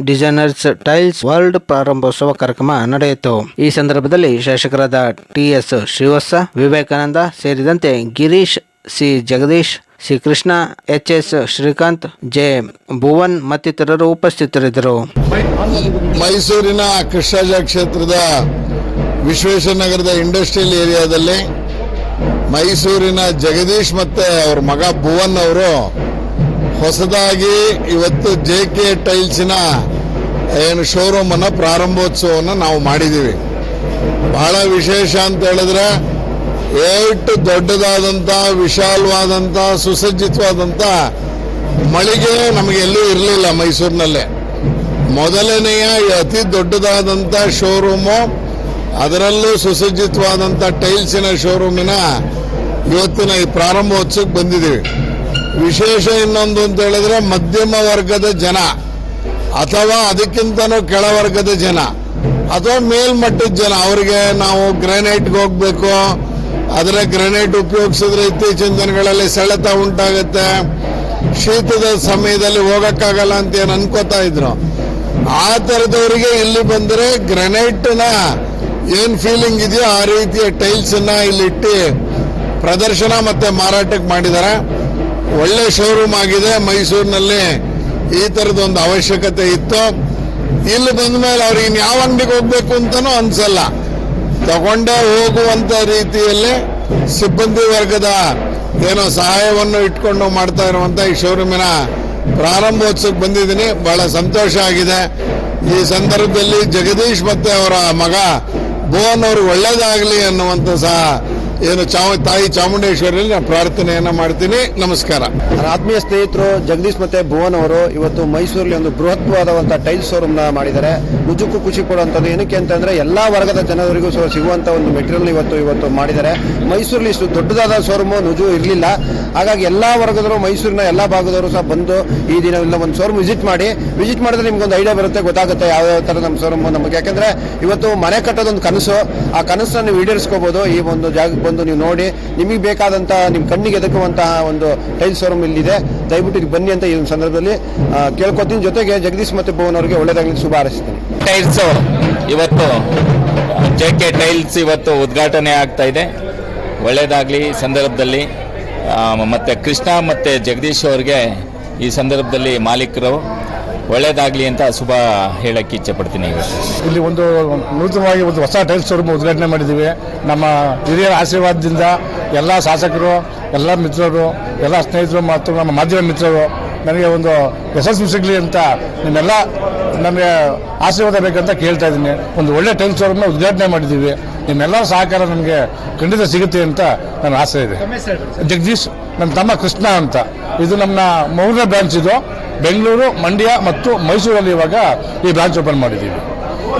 Designers tiles world ಪ್ರಾರಂಭೋತ್ಸವ ಕಾರ್ಯಕ್ರಮ ನಡೆಯಿತು. ಈ ಸಂದರ್ಭದಲ್ಲಿ ಶಾಸಕರಾದ ಟಿಎಸ್ ಶ್ರೀವತ್ಸ, ವಿವೇಕಾನಂದ ಸೇರಿದಂತೆ Girish, C Jagadish, C Krishna, H S Srikanth, J Bhuvan ಮತ್ತಿತರರು ಉಪಸ್ಥಿತರಿದ್ದರು. ಮೈಸೂರಿನ ಕೃಷ್ಣರಾಜ ಕ್ಷೇತ್ರದ ವಿಶ್ವೇಶ್ವರನಗರದ ಇಂಡಸ್ಟ್ರಿಯಲ್ ಏರಿಯಾದಲ್ಲಿ ಮೈಸೂರಿನ ಜಗದೀಶ್ ಮತ್ತೆ ಅವ್ರ ಮಗ ಭುವನ್ ಅವರು ಹೊಸದಾಗಿ ಇವತ್ತು ಜೆ ಕೆ ಟೈಲ್ಸಿನ ಏನು ಶೋರೂಮ್ ಅನ್ನ ಪ್ರಾರಂಭೋತ್ಸವವನ್ನು ನಾವು ಮಾಡಿದ್ದೀವಿ. ಬಹಳ ವಿಶೇಷ ಅಂತ ಹೇಳಿದ್ರೆ ಎಷ್ಟು ದೊಡ್ಡದಾದಂಥ, ವಿಶಾಲವಾದಂಥ, ಸುಸಜ್ಜಿತವಾದಂಥ ಮಳಿಗೆ ನಮಗೆ ಎಲ್ಲೂ ಇರಲಿಲ್ಲ ಮೈಸೂರಿನಲ್ಲೇ. ಮೊದಲನೆಯ ಅತಿ ದೊಡ್ಡದಾದಂಥ ಶೋರೂಮು, ಅದರಲ್ಲೂ ಸುಸಜ್ಜಿತವಾದಂಥ ಟೈಲ್ಸಿನ ಶೋರೂಮಿನ ಇವತ್ತಿನ ಈ ಪ್ರಾರಂಭೋತ್ಸವಕ್ಕೆ ಬಂದಿದ್ದೀವಿ. ವಿಶೇಷ ಇನ್ನೊಂದು ಅಂತ ಹೇಳಿದ್ರೆ ಮಧ್ಯಮ ವರ್ಗದ ಜನ ಅಥವಾ ಅದಕ್ಕಿಂತನೂ ಕೆಳವರ್ಗದ ಜನ ಅಥವಾ ಮೇಲ್ಮಟ್ಟದ ಜನ. ಅವರಿಗೆ ನಾವು ಗ್ರಾನೈಟ್ ಹೋಗ್ಬೇಕು. ಅದರ ಗ್ರಾನೈಟ್ ಉಪಯೋಗಿಸಿದ್ರೆ ಇತ್ತೀಚಿನ ದಿನಗಳಲ್ಲಿ ಸೆಳೆತ ಉಂಟಾಗುತ್ತೆ. ಶೀತದ ಸಮಯದಲ್ಲಿ ಹೋಗಕ್ಕಾಗಲ್ಲ ಅಂತ ಏನು ಅನ್ಕೋತಾ ಇದ್ರು. ಆ ತರದವರಿಗೆ ಇಲ್ಲಿ ಬಂದರೆ ಗ್ರಾನೈಟ್ನ ಏನ್ ಫೀಲಿಂಗ್ ಇದೆಯೋ ಆ ರೀತಿಯ ಟೈಲ್ಸ್ ಅನ್ನ ಇಲ್ಲಿ ಇಟ್ಟು ಪ್ರದರ್ಶನ ಮತ್ತೆ ಮಾರಾಟಕ್ಕೆ ಮಾಡಿದ್ದಾರೆ. ಒಳ್ಳೆ ಶೋರೂಮ್ ಆಗಿದೆ. ಮೈಸೂರಿನಲ್ಲಿ ಈ ಥರದೊಂದು ಅವಶ್ಯಕತೆ ಇತ್ತು. ಇಲ್ಲಿ ಬಂದ ಮೇಲೆ ಅವ್ರಿಗೆ ಯಾವ ಅಂಗಡಿಗೆ ಹೋಗ್ಬೇಕು ಅಂತಾನೂ ಅನ್ಸಲ್ಲ. ತಗೊಂಡೇ ಹೋಗುವಂತ ರೀತಿಯಲ್ಲಿ ಸಿಬ್ಬಂದಿ ವರ್ಗದ ಏನೋ ಸಹಾಯವನ್ನು ಇಟ್ಕೊಂಡು ಮಾಡ್ತಾ ಇರುವಂತ ಈ ಶೋರೂಮಿನ ಪ್ರಾರಂಭೋತ್ಸವಕ್ಕೆ ಬಂದಿದ್ದೀನಿ. ಬಹಳ ಸಂತೋಷ ಆಗಿದೆ. ಈ ಸಂದರ್ಭದಲ್ಲಿ ಜಗದೀಶ್ ಮತ್ತೆ ಅವರ ಮಗ ಭುವನ್ ಅವ್ರಿಗೆ ಒಳ್ಳೇದಾಗಲಿ ಅನ್ನುವಂಥ ಸಹ ಏನು ಚಾಮ ತಾಯಿ ಚಾಮುಂಡೇಶ್ವರಿಯಲ್ಲಿ ನಾನು ಪ್ರಾರ್ಥನೆಯನ್ನ ಮಾಡ್ತೀನಿ. ನಮಸ್ಕಾರ. ನನ್ನ ಆತ್ಮೀಯ ಸ್ನೇಹಿತರು, ಜಗದೀಶ್ ಮತ್ತೆ ಭುವನ್ ಅವರು ಇವತ್ತು ಮೈಸೂರಲ್ಲಿ ಒಂದು ಬೃಹತ್ವಾದಂತಹ ಟೈಲ್ ಶೋರೂಮ್ನ ಮಾಡಿದ್ದಾರೆ. ನಿಜಕ್ಕೂ ಖುಷಿ ಕೊಡುವಂಥದ್ದು ಏನಕ್ಕೆ ಅಂತಂದ್ರೆ ಎಲ್ಲಾ ವರ್ಗದ ಜನರಿಗೂ ಸಹ ಸಿಗುವಂತ ಒಂದು ಮೆಟೀರಿಯಲ್ ಇವತ್ತು ಇವತ್ತು ಮಾಡಿದ್ದಾರೆ. ಮೈಸೂರಲ್ಲಿ ಇಷ್ಟು ದೊಡ್ಡದಾದ ಶೋರೂಮ್ ನುಜು ಇರಲಿಲ್ಲ. ಹಾಗಾಗಿ ಎಲ್ಲಾ ವರ್ಗದವರು, ಮೈಸೂರಿನ ಎಲ್ಲಾ ಭಾಗದವರು ಸಹ ಬಂದು ಈ ದಿನ ಒಂದು ಶೋರೂಮ್ ವಿಸಿಟ್ ಮಾಡಿ. ವಿಸಿಟ್ ಮಾಡಿದ್ರೆ ನಿಮ್ಗೆ ಒಂದು ಐಡಿಯಾ ಬರುತ್ತೆ, ಗೊತ್ತಾಗುತ್ತೆ ಯಾವ ಯಾವ ತರ ನಮ್ಮ ಶೋರೂಮ್ ನಮಗೆ. ಯಾಕಂದ್ರೆ ಇವತ್ತು ಮನೆ ಕಟ್ಟೋದೊಂದು ಕನಸು. ಆ ಕನಸನ್ನು ನೀವು ಈಡೇರಿಸ್ಕೋಬಹುದು ಈ ಒಂದು ಜಾಗಕ್ಕೆ ಬಂದು ನೀವು ನೋಡಿ, ನಿಮಗೆ ಬೇಕಾದಂತಹ ನಿಮ್ಮ ಕಣ್ಣಿಗೆ ಎದಕುವಂತಹ ಒಂದು ಟೈಲ್ ಶೋರೂಮ್ ಇಲ್ಲಿದೆ. ದಯವಿಟ್ಟು ಇಲ್ಲಿ ಬನ್ನಿ ಅಂತ ಈ ಒಂದು ಸಂದರ್ಭದಲ್ಲಿ ಕೇಳ್ಕೊತೀನಿ. ಜೊತೆಗೆ ಜಗದೀಶ್ ಮತ್ತು ಭವನ್ ಅವರಿಗೆ ಒಳ್ಳೆಯದಾಗಲಿ ಶುಭ ಹಾರೈಸ್ತೀನಿ. ಟೈಲ್ಸ್ ಇವತ್ತು ಜೆ ಕೆ ಟೈಲ್ಸ್ ಇವತ್ತು ಉದ್ಘಾಟನೆ ಆಗ್ತಾ ಇದೆ. ಒಳ್ಳೆಯದಾಗಲಿ ಸಂದರ್ಭದಲ್ಲಿ ಮತ್ತೆ ಕೃಷ್ಣ ಮತ್ತೆ ಜಗದೀಶ್ ಅವ್ರಿಗೆ ಈ ಸಂದರ್ಭದಲ್ಲಿ ಮಾಲೀಕರು ಒಳ್ಳೆಯದಾಗಲಿ ಅಂತ ಶುಭ ಹೇಳಕ್ಕೆ ಇಚ್ಛೆ ಪಡ್ತೀನಿ ಇಲ್ಲಿ ಒಂದು ನೂತನವಾಗಿ ಒಂದು ಹೊಸ ಟೈಲ್ಸ್ ಶೋರೂಮ್ ಉದ್ಘಾಟನೆ ಮಾಡಿದ್ದೀವಿ. ನಮ್ಮ ಹಿರಿಯರ ಆಶೀರ್ವಾದದಿಂದ ಎಲ್ಲ ಶಾಸಕರು ಎಲ್ಲ ಮಿತ್ರರು ಎಲ್ಲ ಸ್ನೇಹಿತರು ಮತ್ತು ನಮ್ಮ ಮಾಧ್ಯಮ ಮಿತ್ರರು ನನಗೆ ಒಂದು ಯಶಸ್ಸು ಸಿಗಲಿ ಅಂತ ನಿಮ್ಮೆಲ್ಲ ನಮಗೆ ಆಶೀರ್ವಾದ ಬೇಕಂತ ಕೇಳ್ತಾ ಇದ್ದೀನಿ. ಒಂದು ಒಳ್ಳೆ ಟೈಲ್ ಶೋರೂಮ್ನ ಉದ್ಘಾಟನೆ ಮಾಡಿದ್ದೀವಿ. ನಿಮ್ಮೆಲ್ಲ ಸಹಕಾರ ನನಗೆ ಖಂಡಿತ ಸಿಗುತ್ತೆ ಅಂತ ನನ್ನ ಆಸೆ ಇದೆ. ಜಗದೀಶ್ ನನ್ನ ತಮ್ಮ ಕೃಷ್ಣ ಅಂತ. ಇದು ನಮ್ಮ ಮೌನ ಬ್ರಾಂಚ್ ಇದು. ಬೆಂಗಳೂರು ಮಂಡ್ಯ ಮತ್ತು ಮೈಸೂರಲ್ಲಿ ಇವಾಗ ಈ ಬ್ರಾಂಚ್ ಓಪನ್ ಮಾಡಿದ್ದೀವಿ.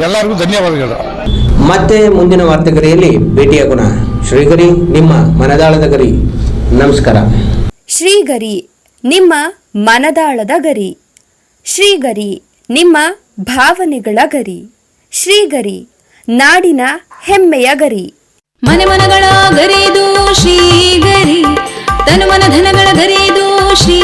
ಎಲ್ಲರಿಗೂ ಧನ್ಯವಾದಗಳು. ಮತ್ತೆ ಮುಂದಿನ ವಾರ್ತೆಗರಿಯಲ್ಲಿ ಭೇಟಿಯಾಗೋಣ ಶ್ರೀಗರಿ ನಿಮ್ಮ ಮನದಾಳದ ಗರಿ. ನಮಸ್ಕಾರ. ಶ್ರೀಗರಿ ನಿಮ್ಮ ಮನದಾಳದ ಗರಿ. ಶ್ರೀಗರಿ ನಿಮ್ಮ ಭಾವನೆಗಳ ಗರಿ. ಶ್ರೀಗರಿ ನಾಡಿನ ಹೆಮ್ಮೆಯ ಗರಿ. ಮನೆ ಮನಗಳ ಗರಿದು ಶ್ರೀಗರಿ ತನು ಮನ ಧನಗಳ ಗರಿದು ಶ್ರೀಗರಿ